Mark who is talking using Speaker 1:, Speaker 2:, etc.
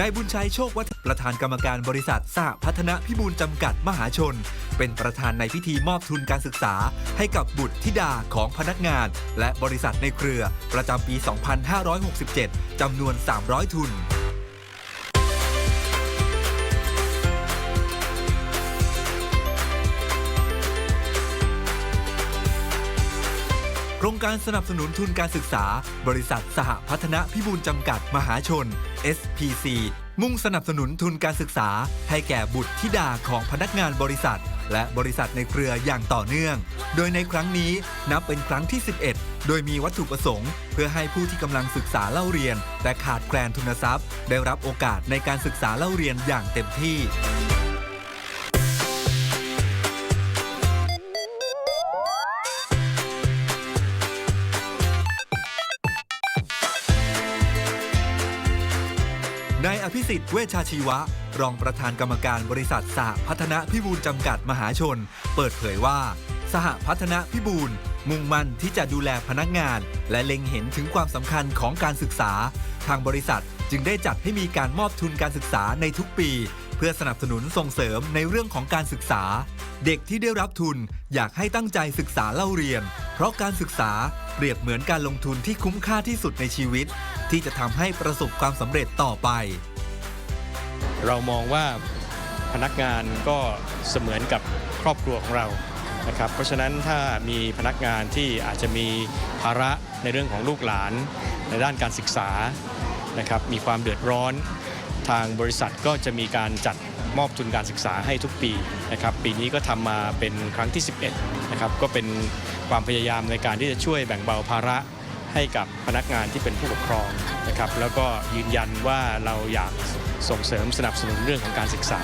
Speaker 1: นายบุญชัยโชควัฒน์ประธานกรรมการบริษัทสหพัฒนพิบูลจำกัดมหาชน เป็นประธานในพิธีมอบทุนการศึกษา ให้กับบุตรธิดาของพนักงาน และบริษัทในเครือประจำปี 2567 จำนวน 300 ทุน รงการสนับสนุนทุนการศึกษา บริษัทสหพัฒนพิบูลจำกัดมหาชน SPC มุ่งสนับสนุนทุนการศึกษา ให้แก่บุตรธิดาของพนักงานบริษัท และบริษัทในเครืออย่างต่อเนื่อง โดยในครั้งนี้นับเป็นครั้งที่ 11 โดยมีวัตถุประสงค์ เพื่อให้ผู้ที่กำลังศึกษาเล่าเรียน แต่ขาดแคลนทุนทรัพย์ ได้รับโอกาสในการศึกษาเล่าเรียนอย่างเต็มที่ นายอภิสิทธิ์เวชชาชีวะ รองประธานกรรมการบริษัทสหพัฒนพิบูลจำกัดมหาชน เปิดเผยว่า สหพัฒนพิบูลมุ่งมั่นที่จะดูแลพนักงาน และเล็งเห็นถึงความสำคัญของการศึกษา ทางบริษัทจึงได้จัดให้มีการมอบทุนการศึกษาในทุกปี เพื่อสนับสนุนส่งเสริมในเรื่องของการศึกษา เด็กที่ได้รับทุนอยากให้ตั้งใจศึกษาเล่าเรียน เพราะการศึกษาเปรียบเหมือนการลงทุนที่คุ้มค่าที่สุดในชีวิต ที่จะทำให้ประสบความสำเร็จต่อไป
Speaker 2: เรามองว่าพนักงานก็เสมือนกับครอบครัวของเรานะครับเพราะฉะนั้นถ้ามีพนักงานที่อาจจะมีภาระในเรื่องของลูกหลาน ในด้านการศึกษานะครับมีความเดือดร้อน ทางบริษัทก็จะมีการจัดมอบทุนการศึกษาให้ทุกปีนะครับปีนี้ก็ทำมาเป็นครั้งที่ 11นะครับก็เป็นความพยายามในการที่จะช่วยแบ่งเบาภาระ ให้กับพนักงานที่เป็นผู้ปกครองนะครับแล้วก็ยืนยันว่าเราอยากส่งเสริมสนับสนุนเรื่องของการศึกษา